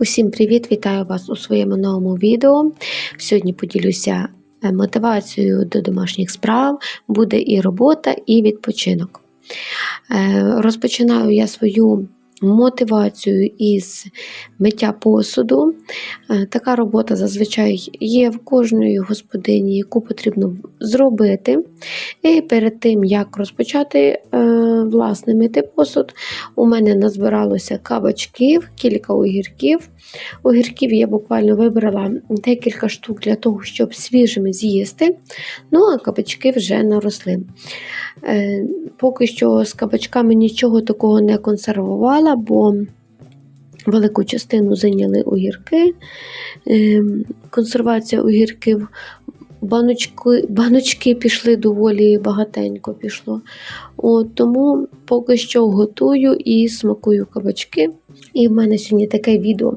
Усім привіт! Вітаю вас у своєму новому відео. Сьогодні поділюся е, мотивацією до домашніх справ, буде і робота, і відпочинок. Е, Розпочинаю я свою мотивацію із миття посуду. Е, Така робота зазвичай є в кожної господині, яку потрібно зробити. І перед тим, як розпочати власне мити посуд, у мене назбиралося кабачків, кілька огірків. Огірків я буквально вибрала декілька штук для того, щоб свіжими з'їсти. Ну, а кабачки вже наросли. Е, Поки що з кабачками нічого такого не консервувала, бо велику частину зайняли огірки. Е, Консервація огірків. Баночки баночки пішли доволі багатенько пішло. От, Тому поки що готую і смакую кабачки. І в мене сьогодні таке відео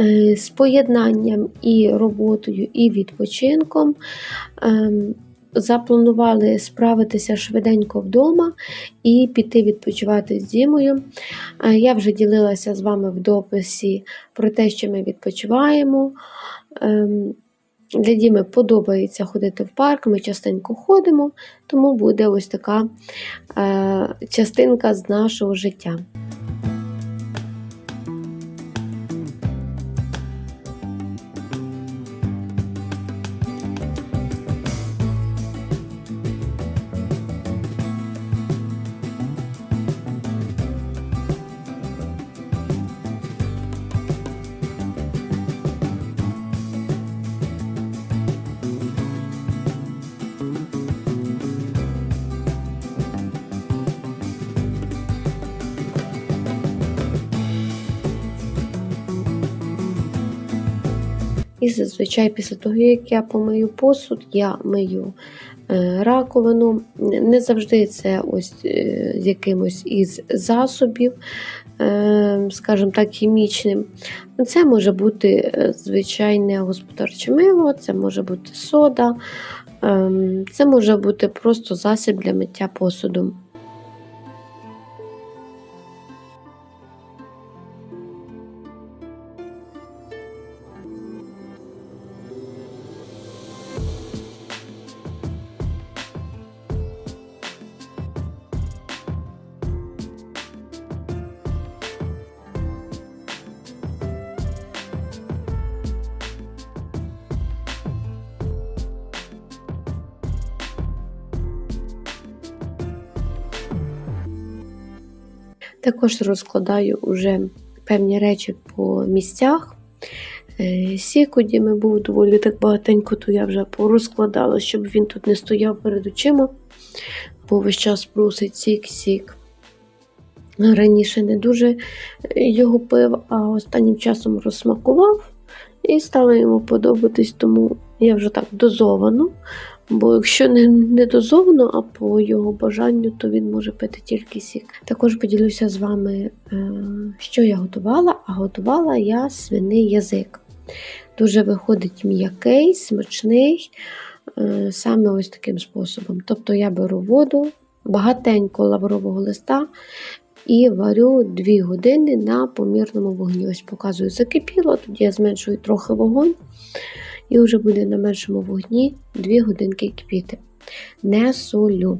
е, з поєднанням і роботою, і відпочинком. Ем, Запланували справитися швиденько вдома і піти відпочивати з Дімою. Е, Я вже ділилася з вами в дописі про те, що ми відпочиваємо. Для Діми подобається ходити в парк, ми частенько ходимо, тому буде ось така е, частинка з нашого життя. І зазвичай після того, як я помию посуд, я мию е, раковину. Не завжди це ось е, з якимось із засобів, е, скажімо так, хімічним. Це може бути е, звичайне господарче мило, це може бути сода, е, це може бути просто засіб для миття посуду. Також розкладаю вже певні речі по місцях. Е, Сік у Діми був доволі так багатенько, то я вже порозкладала, щоб він тут не стояв перед очима, бо весь час просить сік-сік. Раніше не дуже його пив, а останнім часом розсмакував і стало йому подобатись, тому я вже так дозовано. Бо якщо не, не дозовано, а по його бажанню, то він може пити тільки сік. Також поділюся з вами, е, що я готувала, а готувала я свиний язик. Дуже виходить м'який, смачний, е, саме ось таким способом. Тобто я беру воду, багатенько лаврового листа і варю 2 години на помірному вогні. Ось показую, закипіло, тоді я зменшую трохи вогонь і вже буде на меншому вогні 2 годинки кипіти. Не солю.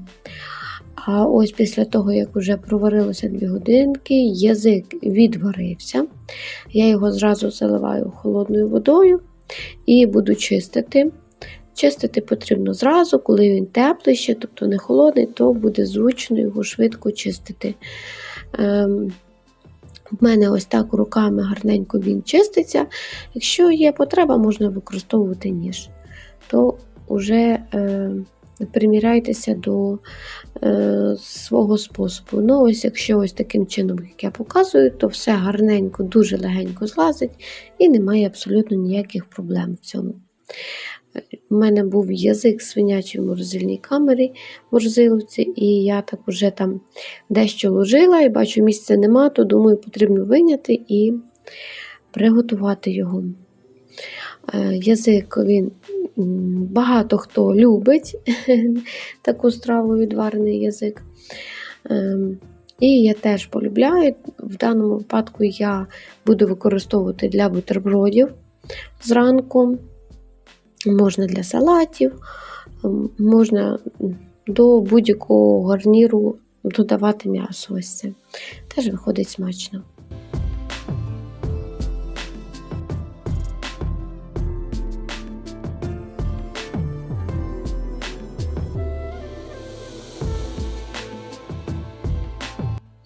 А ось після того, як вже проварилося 2 годинки, язик відварився. Я його зразу заливаю холодною водою і буду чистити. Чистити потрібно зразу, коли він теплий ще, тобто не холодний, то буде зручно його швидко чистити. Ем, в мене ось так руками гарненько він чиститься. Якщо є потреба, можна використовувати ніж, то вже е, приміряйтеся до е, свого способу. Ну, ось Якщо ось таким чином, як я показую, то все гарненько, дуже легенько злазить і немає абсолютно ніяких проблем в цьому. У мене був язик свинячий в морозильній камері морозиловці, і я так уже там дещо ложила і бачу, місця нема, то думаю, потрібно виняти і приготувати його. Е, Язик він багато хто любить таку страву відварений язик. Ем, І я теж полюбляю. В даному випадку я буду використовувати для бутербродів зранку, можна для салатів, можна до будь-якого гарніру додавати м'ясо. Ось це. Теж виходить смачно.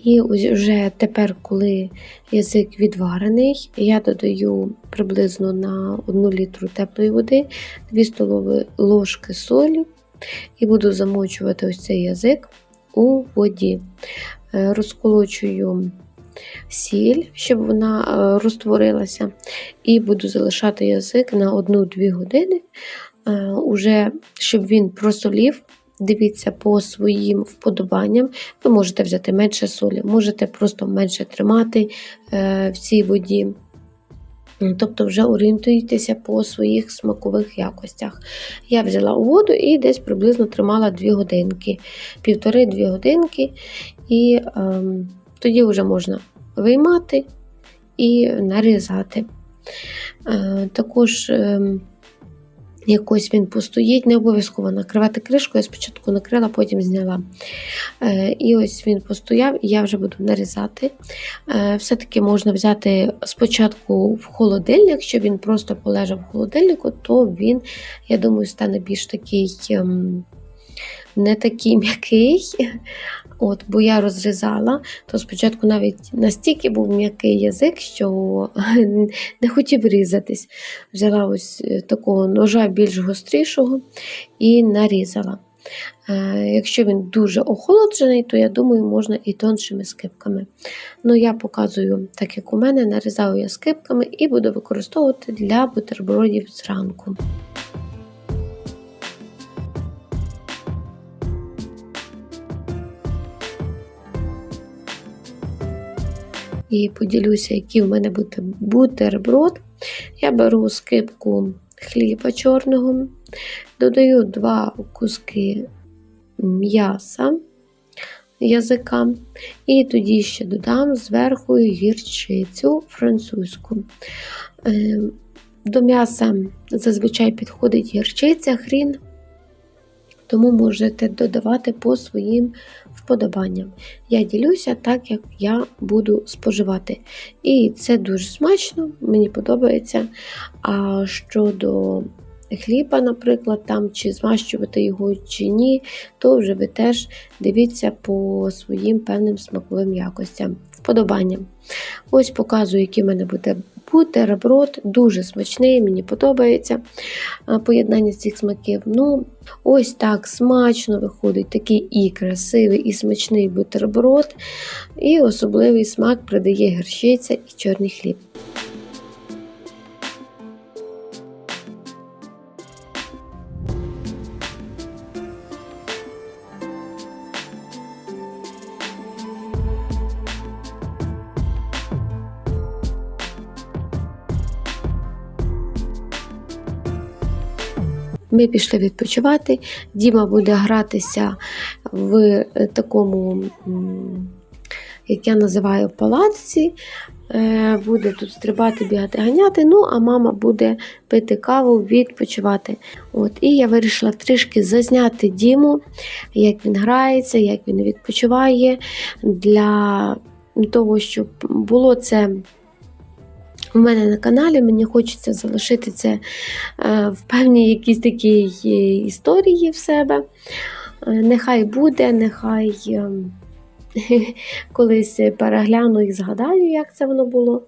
І вже тепер, коли язик відварений, я додаю приблизно на 1 літру теплої води 2 столові ложки солі і буду замочувати ось цей язик у воді. Е, Розколочую сіль, щоб вона е, розтворилася, і буду залишати язик на 1-2 години, е, уже щоб він просолів. Дивіться по своїм вподобанням. Ви можете взяти менше солі, можете просто менше тримати е, в цій воді. Тобто вже орієнтуйтеся по своїх смакових якостях. Я взяла у воду і десь приблизно тримала 2 годинки, півтори-дві годинки, і е, тоді вже можна виймати і нарізати. Е, також е, якось він постоїть, не обов'язково накривати кришку. Я спочатку накрила, потім зняла. Е, І ось він постояв, і я вже буду нарізати. Е, Все-таки можна взяти спочатку в холодильник, якщо він просто полежав в холодильнику, то він, я думаю, стане більш такий. ем, Не такий м'який, От, бо я розрізала, то спочатку навіть настільки був м'який язик, що не хотів різатись. Взяла ось е, такого ножа більш гострішого і нарізала. Е, Якщо він дуже охолоджений, то я думаю, можна і тоншими скипками. Ну, я показую, так як у мене, нарізаю я скипками і буду використовувати для бутербродів зранку. І поділюся, який в мене буде бутерброд. Я беру скипку хліба чорного, додаю два куски м'яса язика, і тоді ще додам зверху гірчицю французьку. Ем, до м'яса зазвичай підходить гірчиця, хрін тому можете додавати по своїм вподобанням. Я ділюся так, як я буду споживати. І це дуже смачно, мені подобається. А щодо хліба, наприклад, там, чи змащувати його, чи ні, то вже ви теж дивіться по своїм певним смаковим якостям, вподобанням. Ось показую, який в мене буде бутерброд, дуже смачний, мені подобається поєднання цих смаків. Ну, Ось так смачно виходить такий і красивий, і смачний бутерброд, і особливий смак придає гірчиця і чорний хліб. Ми пішли відпочивати. Діма буде гратися в е, такому, як я називаю, палатці. Е, буде тут стрибати, бігати, ганяти. Ну, а мама буде пити каву, відпочивати. От, І я вирішила трішки зазняти Діму, як він грається, як він відпочиває, для того, щоб було це у мене на каналі. Мені хочеться залишити це е, в певній якійсь такій історії в себе. Е, нехай буде, нехай ем, колись перегляну і згадаю, як це воно було.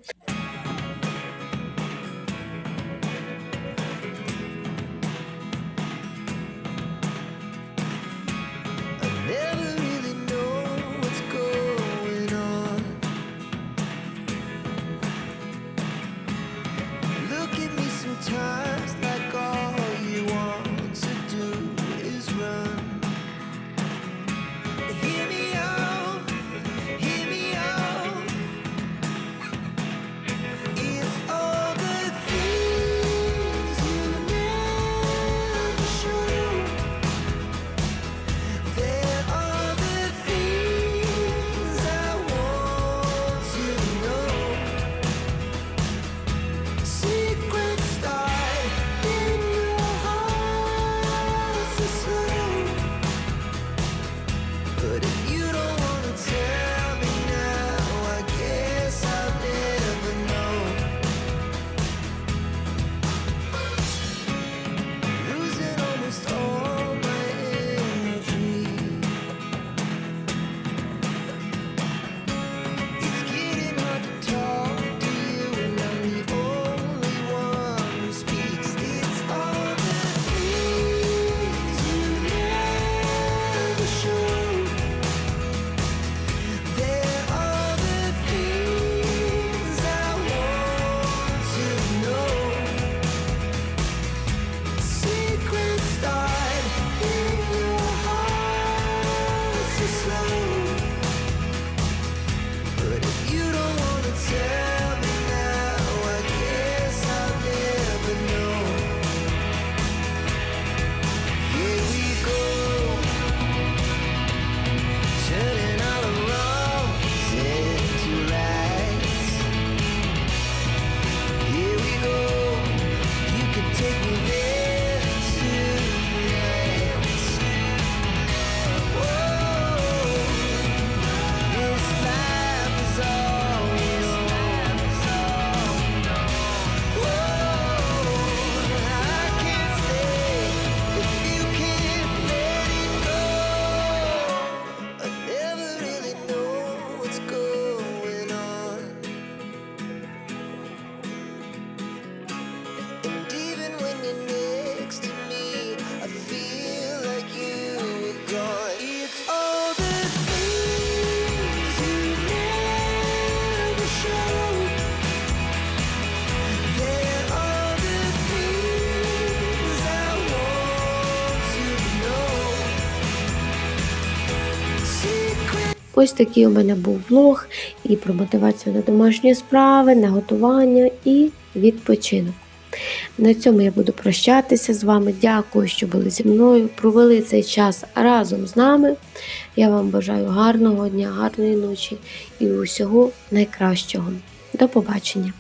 Ось такий у мене був влог і про мотивацію на домашні справи, на готування і відпочинок. На цьому я буду прощатися з вами. Дякую, що були зі мною. Провели цей час разом з нами. Я вам бажаю гарного дня, гарної ночі і усього найкращого. До побачення!